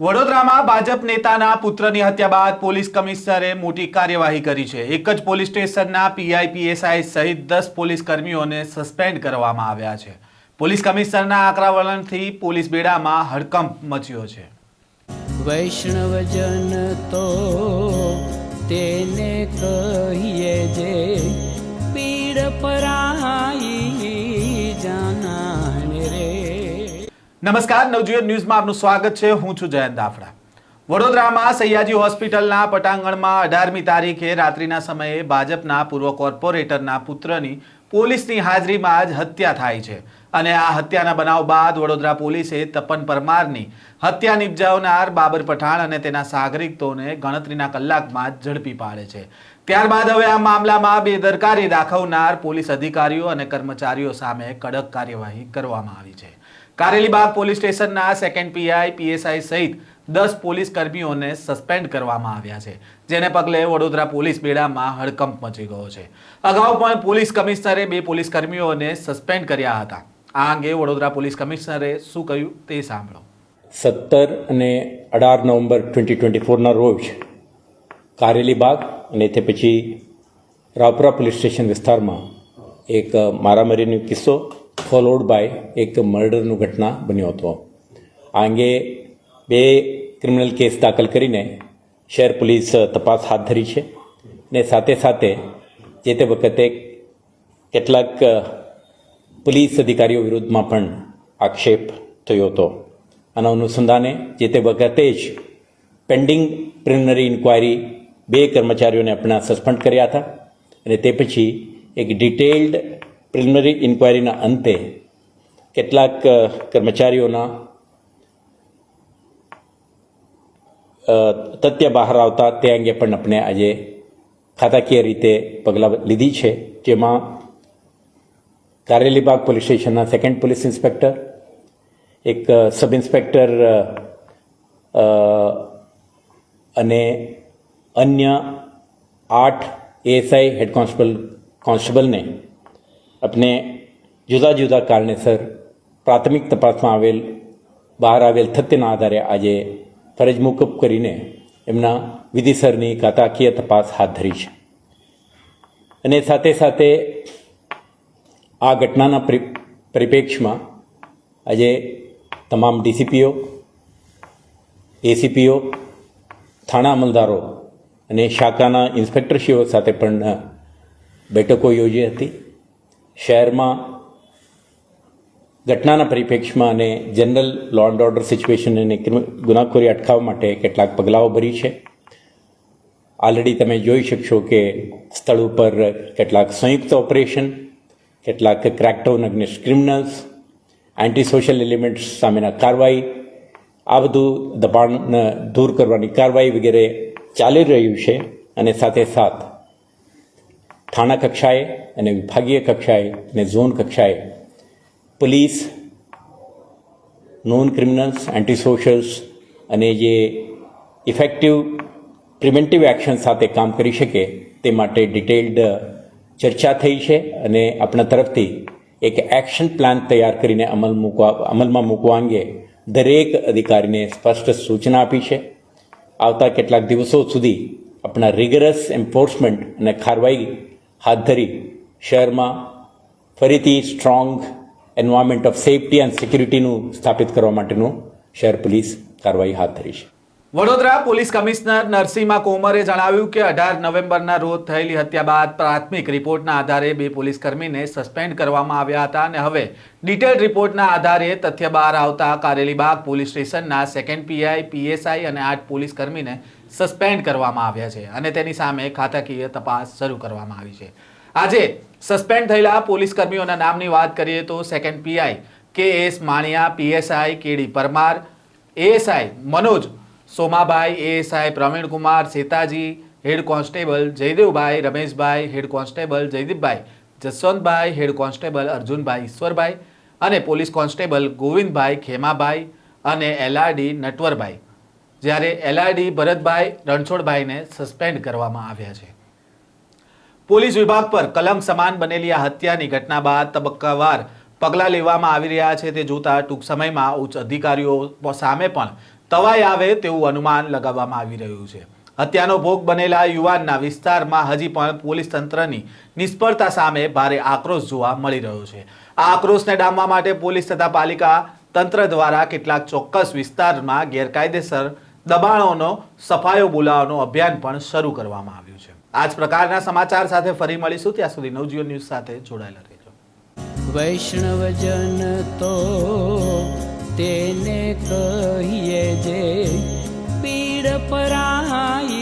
વડોદરામાં ભાજપ નેતાના પુત્રની હત્યા બાદ પોલીસ કમિશનરે મોટી કાર્યવાહી કરી છે. એક જ પોલીસ સ્ટેશનના પીઆઈ પીએસઆઈ સહિત દસ પોલીસ કર્મીઓને સસ્પેન્ડ કરવામાં આવ્યા છે. પોલીસ કમિશનરના આકરા વલણથી પોલીસ બેડામાં હડકંપ મચ્યો છે. વૈષ્ણવજન તો તેને કહીએ જે નમસ્કાર, નવજીવન ન્યૂઝમાં આપનું સ્વાગત છે. હું છું જયંત દાફડા. વડોદરામાં સૈયાજી હોસ્પિટલના પટાંગણમાં અઢારમી તારીખે રાત્રિના સમયે ભાજપના પૂર્વ કોર્પોરેટરના પુત્રની પોલીસની હાજરીમાં જ હત્યા થાય છે અને આ હત્યાના બનાવ બાદ વડોદરા પોલીસે તપન પરમારની હત્યા નિપજાવનાર બાબર પઠાણ અને તેના સાગરિકતોને ગણતરીના કલાકમાં જ ઝડપી પાડે છે. ત્યારબાદ હવે આ મામલામાં બેદરકારી દાખવનાર પોલીસ અધિકારીઓ અને કર્મચારીઓ સામે કડક કાર્યવાહી કરવામાં આવી છે. કારેલીબાગ પોલીસ સ્ટેશનના સેકન્ડ પીઆઈ પીએસઆઈ સહિત દસ પોલીસ કર્મીઓને સસ્પેન્ડ કરવામાં આવ્યા છે, જેને પગલે વડોદરા પોલીસ બેડામાં હડકંપ મચી ગયો છે. અગાઉ પણ પોલીસ કમિશનરે બે પોલીસ કર્મીઓને સસ્પેન્ડ કર્યા હતા. આ અંગે વડોદરા પોલીસ કમિશનરે શું કહ્યું તે સાંભળો. સત્તર અને અઢાર નવેમ્બર ટ્વેન્ટી ટ્વેન્ટી ફોરના રોજ કારેલીબાગ અને તે પછી રાવપુરા પોલીસ સ્ટેશન વિસ્તારમાં એક મારામારીનો કિસ્સો ફોલોડ બાય એક મર્ડરનું ઘટના બન્યો હતો. આ અંગે બે ક્રિમિનલ કેસ દાખલ કરીને શહેર પોલીસ તપાસ હાથ ધરી છે ને સાથે સાથે જે તે વખતે કેટલાક પોલીસ અધિકારીઓ વિરુદ્ધમાં પણ આક્ષેપ થયો હતો. આના અનુસંધાને જે તે વખતે જ પેન્ડિંગ પ્રિલિમિનરી ઇન્ક્વાયરી બે કર્મચારીઓને આપણા સસ્પેન્ડ કર્યા હતા અને તે પછી એક ડિટેલ્ડ પ્રિલિમિનરી ઇન્ક્વાયરીના અંતે કેટલાક કર્મચારીઓના તથ્ય બહાર આવતા તે અંગે પણ આપણે આજે ખાતાકીય રીતે પગલાં લીધી છે. જેમાં કારેલીબાગ પોલીસ સ્ટેશનના સેકન્ડ પોલીસ ઇન્સ્પેક્ટર એક સબ ઇન્સ્પેક્ટર અને અન્ય આઠ એએસઆઈ હેડ કોન્સ્ટેબલ કોન્સ્ટેબલને આપણે જુદા જુદા કારણેસર પ્રાથમિક તપાસમાં આવેલ બહાર આવેલ તથ્યના આધારે આજે ફરજ મોકૂફ કરીને એમના વિધિસરની કાતાકીય તપાસ હાથ ધરી છે અને સાથે સાથે આ ઘટનાના પરિ પરિપ્રેક્ષમાં આજે તમામ ડીસીપીઓ એસીપીઓ થાણા અમલદારો અને શાખાના ઇન્સ્પેક્ટરશ્રીઓ સાથે પણ બેઠકો યોજી હતી શહેરમાં, ઘટનાના પરિપ્રેક્ષમાં અને general law and order situation અને ગુનાખોરી અટકાવવા માટે કેટલાક પગલાઓ ભરી છે. ઓલરેડી તમે જોઈ શકશો કે સ્થળ ઉપર કેટલાક સંયુક્ત ઓપરેશન કેટલાક crackdown against criminals anti social elements સામેના કાર્યવાહી, આ બધું દબાણ દૂર કરવાની કાર્યવાહી વગેરે ચાલી રહ્યું છે અને સાથે સાથ થાણા કક્ષાએ અને વિભાગીય કક્ષાએ અને ઝોન કક્ષાએ પોલીસ નોન ક્રિમિનલ્સ એન્ટી અને જે ઇફેક્ટિવ પ્રિવેન્ટિવ એક્શન સાથે કામ કરી શકે તે માટે ડિટેલ્ડ ચર્ચા થઈ છે અને આપણા તરફથી એક એક્શન પ્લાન તૈયાર કરીને અમલ મૂકવા અમલમાં મૂકવા અંગે દરેક અધિકારીને સ્પષ્ટ સૂચના આપી છે આવતા કેટલાક દિવસો સુધી આપણા રિગરસ એન્ફોર્સમેન્ટ અને કાર્યવાહી હાથ ધરી શહેરમાં ફરીથી strong environment of safety and સિક્યુરિટીનું સ્થાપિત કરવા માટેનું શહેર પોલીસ કાર્યવાહી હાથ ધરી છે. વડોદરા પોલીસ કમિશનર નરસિંહા કોમરે જણાવ્યું કે અઢાર નવેમ્બરના રોજ થયેલી હત્યા બાદ પ્રાથમિક રિપોર્ટના આધારે બે પોલીસ કર્મીને સસ્પેન્ડ કરવામાં આવ્યા હતા અને હવે ડિટેલ રિપોર્ટના આધારે તથ્ય બહાર આવતા કારેલીબાગ પોલીસ સ્ટેશનના સેકન્ડ પીઆઈ પીએસઆઈ અને આઠ પોલીસ કર્મીને સસ્પેન્ડ કરવામાં આવ્યા છે અને તેની સામે ખાતાકીય તપાસ શરૂ કરવામાં આવી છે. આજે સસ્પેન્ડ થયેલા પોલીસ કર્મીઓના નામની વાત કરીએ તો second PI K S Maniya PSI K D Parmar ASI Manoj, Somabhai ASI Pravinkumar Setaji, head constable, Jaydevbhai, Rameshbhai, head constable, Jaydipbhai, Jaswantbhai, head constable, Arjunbhai, Ishwarbhai અને પોલીસ કોન્સ્ટેબલ ગોવિંદભાઈ ખેમાભાઈ અને LRD Natwarbhai. જ્યારે એલઆઈડી Bharatbhai રણછોડભાઈને suspend કરવામાં આવ્યા છે. Police વિભાગ પર કલમ સમાન બનેલી આ હત્યાની ઘટના બાદ તબક્કાવાર પગલાં લેવામાં આવી રહ્યા છે. તે જોતા ટૂંક સમયમાં ઉચ્ચ અધિકારીઓ સામે પણ તવાઈ આવે તેવું અનુમાન લગાવવામાં આવી રહ્યું છે. હત્યાનો ભોગ બનેલા યુવાનના વિસ્તારમાં હજી પણ પોલીસ તંત્રની નિષ્ફળતા સામે ભારે આક્રોશ જોવા મળી રહ્યો છે. આ આક્રોશને ડામવા માટે પોલીસ તથા પાલિકા તંત્ર દ્વારા કેટલાક ચોક્કસ વિસ્તારમાં ગેરકાયદેસર દબાણોનો, સફાયો બોલાવવાનો અભિયાન પણ શરૂ કરવામાં આવ્યું છે. આ જ પ્રકારના સમાચાર સાથે ફરી મળીશું. ત્યાં સુધી નવજીવન ન્યૂઝ સાથે જોડાયેલા રહેજો. વૈષ્ણવજન તો તેને કહીએ જે પીડ પરાઈ